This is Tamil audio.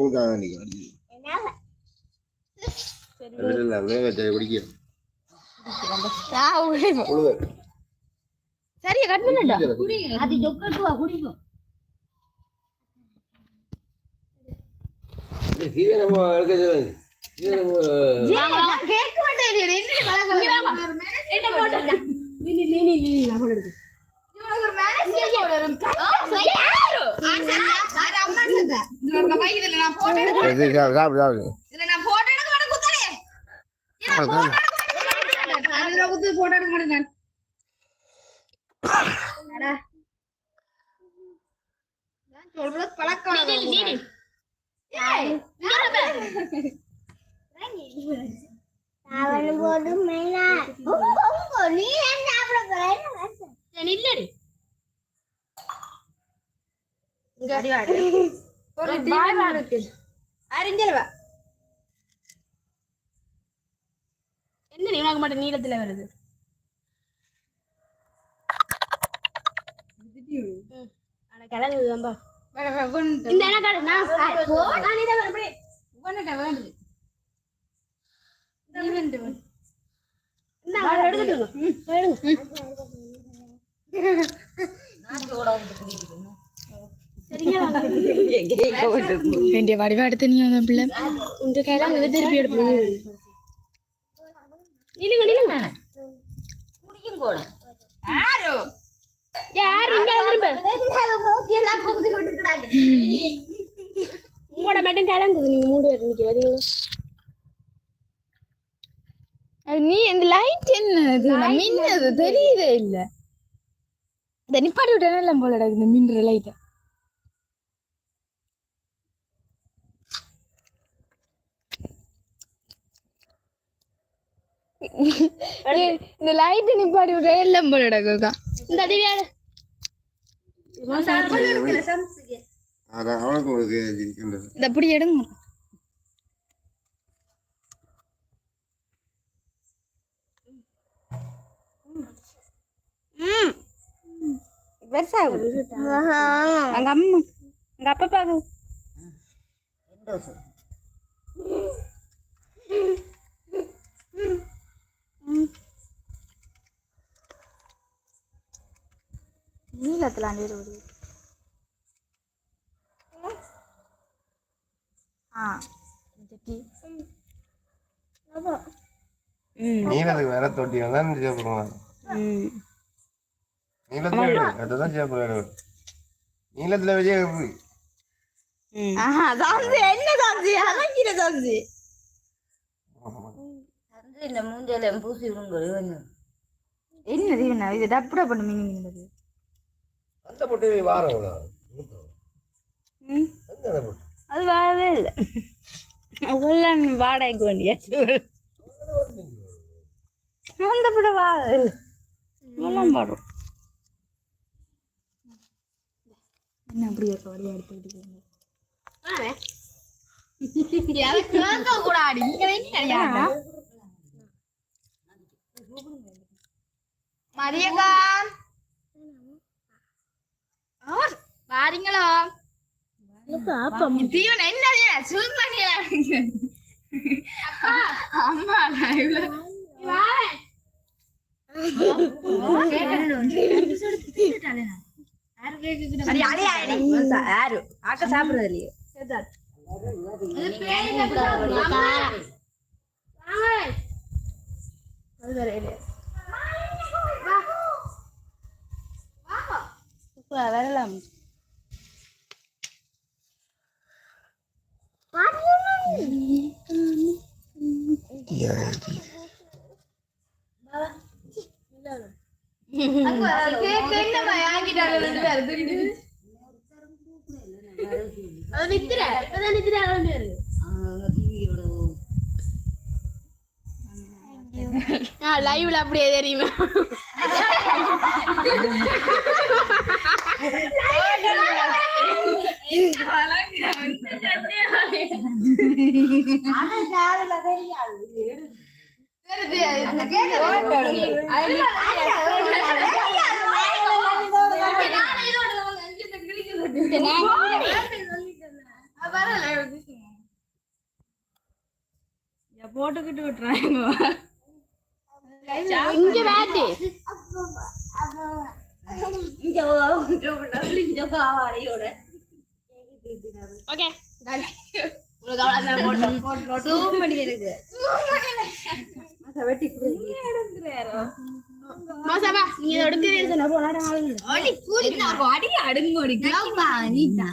குளுக்க இல்ல வேக குடிக்க சரியா கட் பண்ணடா அது சொக்கட்டுவா குடிக்கும் சீக்கிரமா எடுக்க சொல்லுங்க. சீக்கிரமா கேட்க மாட்டேன் என்ன போட்டு சரி, சாப்பிடு சாப்பிடு. சாப்பிடு என்ன நீ உனக்கு மட்டும் நீளத்துல வருது. கிழங்கு தான்பா. இந்த என்ன கடை? நான் போ, நான் இதை வரேன், அப்படியே. இந்தா, அதை எடுத்துட்டு பிள்ளை. இந்த கிழங்கு இதை திருப்பி எடுப்போம். நில்லுங்க நில்லுங்க. யார்? இங்க திரும்ப. உங்களோட மட்டும் கிளம்புது நீங்க நிக்க வரீங்களா அது நீ இந்த லைட் என்ன? இது மின்னது தெரியுதே இல்ல. இந்த நிப்பாட்டி விட்டா எல்லாம் போல இந்த மின்ற லைட் இந்த லைட் நிப்பாட்டி விட்டா எல்லாம் போல கிடக்குக்கா இந்த திவ்யாடு அதான் அவனுக்கு ஒரு இருக்கின்றது இந்த அப்படி எடுங்க. பெருசா அங்க அம்மா அங்க அப்பா பாக்கு நீளத்துல அண்டே ஒரு வேற தொட்டி தான் சாப்பிடுவாங்க நீளத்துல அதுதான் விஜய் எப்படி தாந்தி என்ன தாந்தி அலங்கிற தாந்தி இந்த மூஞ்சல பூசி விடுங்க என்னது இது டப்புடா பண்ண என்னது அந்த பொட்டு வாரம் ம். அது வரவே இல்லை. அதெல்லாம் வாடகைக்கு வேண்டியாச்சு அந்த படம் வாழ இல்லை. என்ன எடுத்துக்கிட்டு கூடாது? வாரீங்களா? தீவன என்ன சூஸ் பண்ணியா அம்மா சாப்பிடுறது இல்லையே. அது நித்திர லைவ்ல அப்படியே தெரியுமா? போட்டுக்கிட்டு விட்டுறாங்க இங்க வேட்டி ஓகே மாசாவா நீங்க நீட்டா